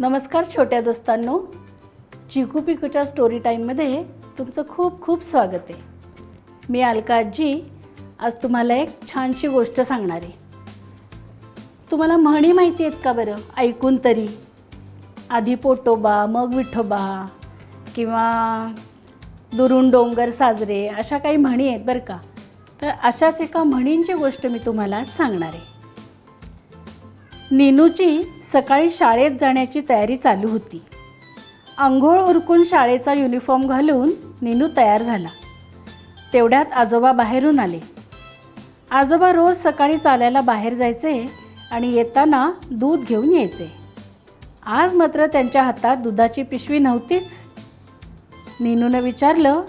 नमस्कार छोट्या दोस्तांनो. चिकू पिकूच्या स्टोरी टाईममध्ये तुमचं खूप खूप स्वागत आहे. मी अलका आजी आज तुम्हाला एक छानशी गोष्ट सांगणार आहे. तुम्हाला म्हणी माहिती आहेत का बरं? ऐकून तरी. आधी पोटोबा मग विठोबा किंवा दुरून डोंगर साजरे अशा काही म्हणी आहेत बरं का? तर अशाच एका म्हणींची गोष्ट मी तुम्हाला सांगणार आहे. नीनूची सकाळी शाळेत जाण्याची तयारी चालू होती. आंघोळ उरकून शाळेचा युनिफॉर्म घालून नीनू तयार झाला. तेवढ्यात आजोबा बाहेरून आले. आजोबा रोज सकाळी चालायला बाहेर जायचे आणि येताना दूध घेऊन यायचे. आज मात्र त्यांच्या हातात दुधाची पिशवी नव्हतीच. नीनूनं विचारलं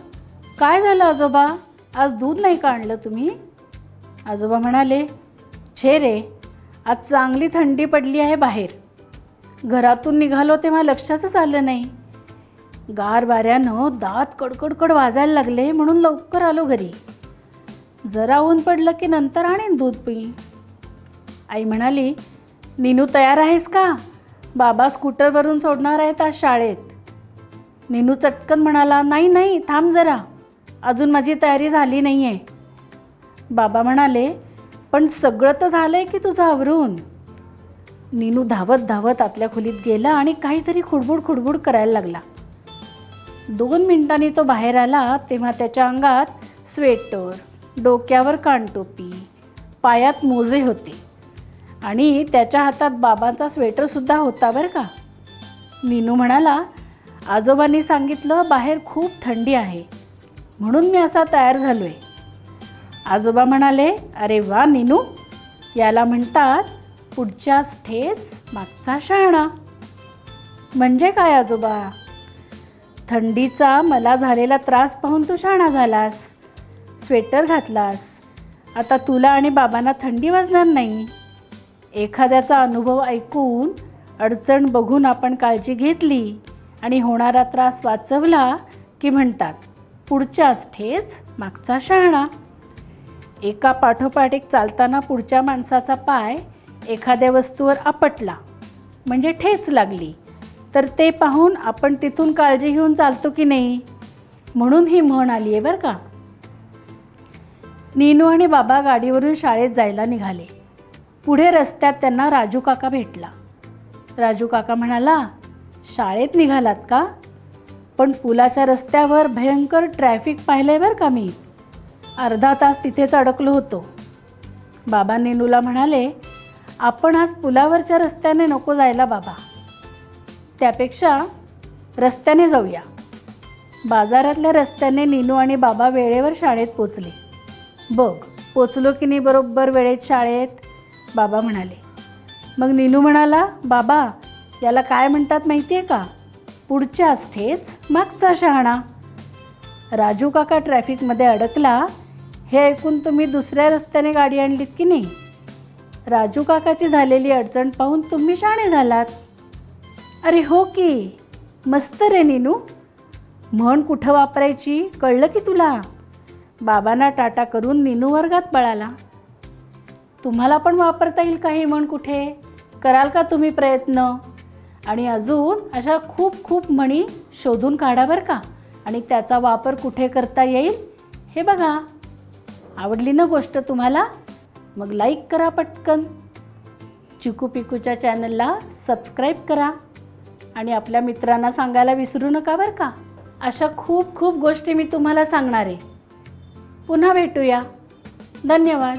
काय झालं आजोबा? आज दूध नाही का आणलं तुम्ही? आजोबा म्हणाले छे रे आज चांगली थंडी पडली आहे बाहेर. घरातून निघालो तेव्हा लक्षातच आलं नाही. गार वाऱ्यानं दात कडकडकड वाजायला लागले म्हणून लवकर आलो घरी. जरा ऊन पडलं की नंतर आणीन दूध पी आई म्हणाली निनू तयार आहेस का? बाबा स्कूटरवरून सोडणार आहेत आज शाळेत. निनू चटकन म्हणाला नाही नाही थांब जरा. अजून माझी तयारी झाली नाही आहे बाबा म्हणाले पण सगळं तर झालं आहे की तुझं आवरून? नीनू धावत धावत आतल्या खोलीत गेला आणि काहीतरी खुडबुड खुडबुड करायला लागला. दोन मिनिटांनी तो बाहेर आला तेव्हा त्याच्या अंगात स्वेटर डोक्यावर कानटोपी पायात मोजे होते. आणि त्याच्या हातात बाबांचा स्वेटरसुद्धा होता बरं का? नीनू म्हणाला आजोबांनी सांगितलं बाहेर खूप थंडी आहे. म्हणून मी असा तयार झालो आहे आजोबा म्हणाले अरे वा निनू. याला म्हणतात पुढच्याच ठेच मागचा शहाणा. म्हणजे काय आजोबा? थंडीचा मला झालेला त्रास पाहून तू शहाणा झालास. स्वेटर घातलास. आता तुला आणि बाबांना थंडी वाजणार नाही. एखाद्याचा अनुभव ऐकून अडचण बघून आपण काळजी घेतली आणि होणारा त्रास वाचवला की म्हणतात पुढच्याच ठेच मागचा शहाणा. एका पाठोपाठ एक चालताना पुढच्या माणसाचा पाय एखाद्या वस्तूवर आपटला म्हणजे ठेच लागली तर ते पाहून आपण तिथून काळजी घेऊन चालतो की नाही? म्हणून ही म्हण आली आहे बरं का. नीनू आणि बाबा गाडीवरून शाळेत जायला निघाले. पुढे रस्त्यात त्यांना राजू काका भेटला. राजू काका म्हणाला शाळेत निघालात का? पण पुलाच्या रस्त्यावर भयंकर ट्रॅफिक पाहिलं आहे बरं का मी. अर्धा तास तिथेच अडकलो होतो. बाबा नेनूला म्हणाले आपण आज पुलावरच्या रस्त्याने नको जायला बाबा. त्यापेक्षा रस्त्याने जाऊया. बाजारातल्या रस्त्याने नीनू आणि बाबा वेळेवर शाळेत पोचले. बघ पोचलो की नाही बरोबर वेळेत शाळेत? बाबा म्हणाले. मग नीनू म्हणाला बाबा याला काय म्हणतात माहिती आहे का? पुढच्याच ठेच मागचा शहाणा. राजू काका ट्रॅफिकमध्ये अडकला हे ऐकून तुम्ही दुसऱ्या रस्त्याने गाडी आणलीत की नाही? राजू काकाची झालेली अडचण पाहून तुम्ही शाणे झालात. अरे हो की. मस्त रे नीनू. म्हण कुठं वापरायची कळलं की तुला? बाबांना टाटा करून नीनू वर्गात पळाला. तुम्हाला पण वापरता येईल काही म्हण कुठे? कराल का तुम्ही प्रयत्न? आणि अजून अशा खूप खूप म्हणी शोधून काढा बरं का. आणि त्याचा वापर कुठे करता येईल? हे बघा. आवडली ना गोष्ट तुम्हाला? मग लाईक करा पटकन. चिकू पिकूच्या चॅनलला सबस्क्राईब करा. आणि आपल्या मित्रांना सांगायला विसरू नका बरं का? अशा खूप खूप गोष्टी मी तुम्हाला सांगणार आहे. पुन्हा भेटूया. धन्यवाद.